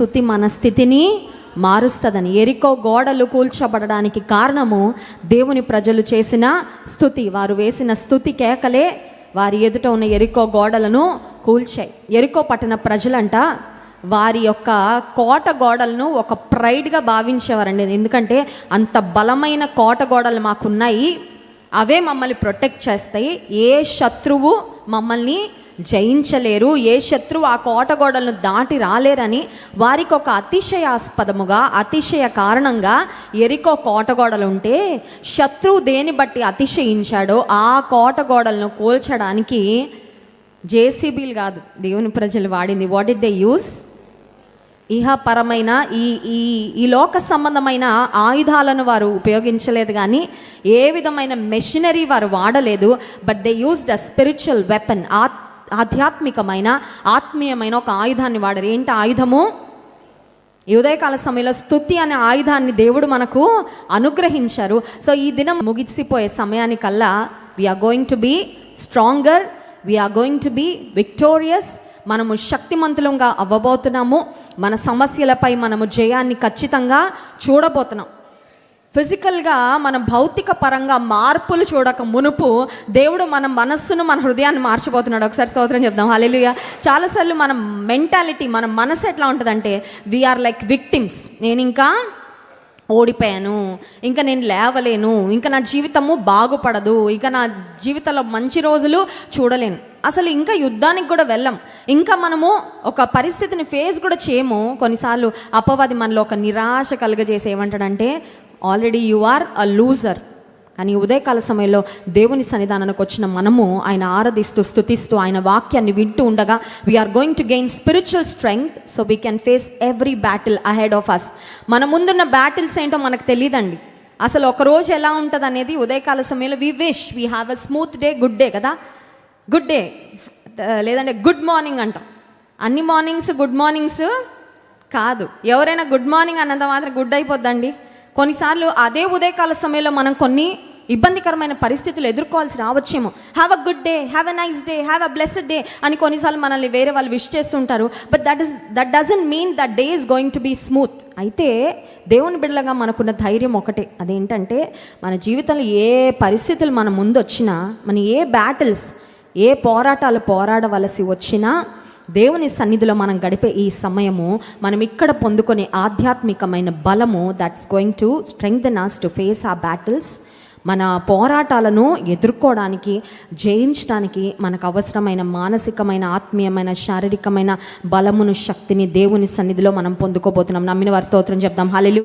స్థుతి మన స్థితిని మారుస్తుందని. ఎరికో గోడలు కూల్చబడడానికి కారణము దేవుని ప్రజలు చేసిన స్థుతి. వారు వేసిన స్థుతి కేకలే వారి ఎదుట ఉన్న ఎరికో గోడలను కూల్చాయి. ఎరికో పట్టణ ప్రజలంట వారి యొక్క కోట గోడలను ఒక ప్రైడ్గా భావించేవారండి. ఎందుకంటే అంత బలమైన కోట గోడలు మాకున్నాయి. అవే మమ్మల్ని ప్రొటెక్ట్ చేస్తాయి. ఏ శత్రువు మమ్మల్ని జయించలేరు. ఏ శత్రువు ఆ కోట గోడలను దాటి రాలేరని వారికి ఒక అతిశయాస్పదముగా అతిశయ కారణంగా ఎరికో కోట గోడలు ఉంటే శత్రువు దేని బట్టి అతిశయించాడో ఆ కోట గోడలను కూల్చడానికి జేసీబీలు కాదు దేవుని ప్రజలు వాడింది. వాట్ ఇట్ దే యూస్ ఇహపరమైన ఈ ఈ ఈ లోక సంబంధమైన ఆయుధాలను వారు ఉపయోగించలేదు కానీ ఏ విధమైన మెషినరీ వారు వాడలేదు but they used a spiritual weapon ఆత్ ఆధ్యాత్మికమైన ఆత్మీయమైన ఒక ఆయుధాన్ని వాడారు. ఏంటి ఆయుధము? ఈ ఉదయకాల సమయంలో స్తుతి అనే ఆయుధాన్ని దేవుడు మనకు అనుగ్రహించారు. సో ఈ దినం ముగిసిపోయే సమయానికల్లా we're going to be stronger we're going to be victorious మనము శక్తిమంతులంగా అవ్వబోతున్నాము. మన సమస్యలపై మనము జయాన్ని ఖచ్చితంగా చూడబోతున్నాం. ఫిజికల్గా మన భౌతిక పరంగా మార్పులు చూడక మునుపు దేవుడు మన మనస్సును మన హృదయాన్ని మార్చిపోతున్నాడు. ఒకసారి స్తోత్రం చెప్దాం. హాలేలుయ చాలాసార్లు మన మెంటాలిటీ మన మనసు ఎట్లా ఉంటుందంటే వీఆర్ లైక్ విక్టిమ్స్ నేను ఇంకా ఓడిపోయాను. ఇంకా నేను లేవలేను. ఇంకా నా జీవితము బాగుపడదు. ఇంకా నా జీవితంలో మంచి రోజులు చూడలేను. అసలు ఇంకా యుద్ధానికి కూడా వెళ్ళం. ఇంకా మనము ఒక పరిస్థితిని ఫేస్ కూడా చేయము. కొన్నిసార్లు అపవాది మనలో ఒక నిరాశ కలుగజేసి ఏమంటాడంటే already you are a loser కానీ ఉదయకాల సమయంలో దేవుని సన్నిధానానికి వచ్చిన మనము ఆయన ఆరాధిస్తూ స్థుతిస్తూ ఆయన వాక్యాన్ని వింటూ ఉండగా we're going to gain spiritual strength so we can face every battle ahead of us మన ముందున్న బ్యాటిల్స్ ఏంటో మనకు తెలియదండి అసలు ఒక రోజు ఎలా ఉంటుంది అనేది ఉదయకాల సమయంలో we wish we have a smooth day good day కదా? గుడ్ డే లేదంటే గుడ్ మార్నింగ్ అంటాం. అన్ని మార్నింగ్స్ గుడ్ మార్నింగ్స్ కాదు. ఎవరైనా గుడ్ మార్నింగ్ అన్నంత మాత్రం గుడ్ అయిపోద్దండి. కొన్నిసార్లు అదే ఉదయకాల సమయంలో మనం కొన్ని ఇబ్బందికరమైన పరిస్థితులు ఎదుర్కోవాల్సి రావచ్చేమో. Have a good day have a nice day have a blessed day అని కొన్నిసార్లు మనల్ని వేరే వాళ్ళు విష్ చేస్తుంటారు. But that is that doesn't mean that day is going to be smooth అయితే దేవుని బిడ్డలుగా మనకున్న ధైర్యం ఒకటే. అదేంటంటే మన జీవితంలో ఏ పరిస్థితులు మన ముందు వచ్చినా మన ఏ బ్యాటిల్స్ ఏ పోరాటాలు పోరాడవలసి వచ్చినా దేవుని సన్నిధిలో మనం గడిపే ఈ సమయము మనం ఇక్కడ పొందుకునే ఆధ్యాత్మికమైన బలము that's going to strengthen us to face ఆ బ్యాటిల్స్ మన పోరాటాలను ఎదుర్కోవడానికి జయించడానికి మనకు అవసరమైన మానసికమైన ఆత్మీయమైన శారీరకమైన బలమును శక్తిని దేవుని సన్నిధిలో మనం పొందుకోబోతున్నాం. నమ్మిన వారి స్తోత్రం చెప్దాం. హాలెలు